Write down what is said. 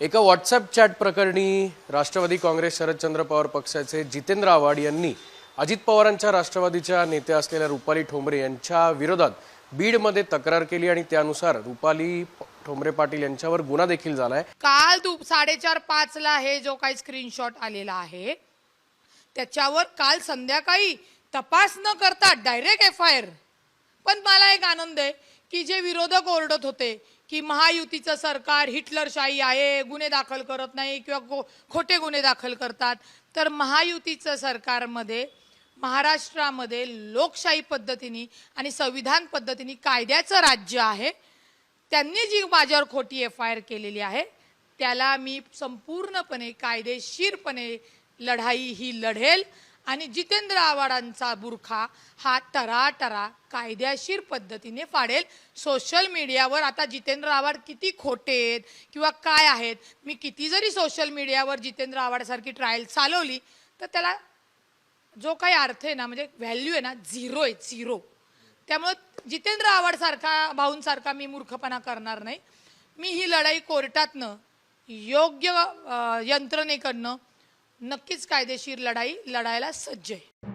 एका WhatsApp chat प्रकरणी राष्ट्रवादी काँग्रेस शरदचंद्र पवार पक्षाचे जितेंद्र आव्हाड यांनी अजित पवारांच्या राष्ट्रवादीच्या नेत्या असलेल्या रुपाली ठोंबरे यांच्या विरोधात बीडमध्ये तक्रार केली आणि त्यानुसार रुपाली ठोंबरे पाटील यांच्यावर गुन्हा देखील झालाय. काल दुप साडेचार पाचला हे जो काही स्क्रीनशॉट आलेला आहे त्याच्यावर काल संध्याकाळी तपास न करता डायरेक्ट एफ आय आर पण मला एक आनंद आहे की जे विरोधक ओरडत होते की महायुतीचं सरकार हिटलरशाही आहे गुन्हे दाखल करत नाही किंवा गो खोटे गुन्हे दाखल करतात. तर महायुतीचं सरकारमध्ये महाराष्ट्रामध्ये लोकशाही पद्धतीने आणि संविधान पद्धतीने कायद्याचं राज्य आहे. त्यांनी जी माझ्यावर खोटी एफ आय आर केलेली आहे त्याला मी संपूर्णपणे कायदेशीरपणे लढाई ही लढेल. आणि जितेंद्र आव्हाडांचा बुरखा हा टराटरा कायदेशीर पद्धतीने फाडेल. सोशल मीडियावर आता जितेंद्र आव्हाड किती खोटे आहेत किंवा काय आहेत? मी किती जरी सोशल मीडियावर जितेंद्र आव्हाडसारखी ट्रायल चालवली तर त्याला जो काही अर्थ आहे ना म्हणजे व्हॅल्यू आहे ना झिरो आहे झिरो त्यामुळं जितेंद्र आव्हाडसारखा भाऊंसारखा मी मूर्खपणा करणार नाही. मी ही लढाई कोर्टातनं योग्य यंत्रणेकडनं नक्कीच कायदेशीर लढाई लढायला सज्ज आहे.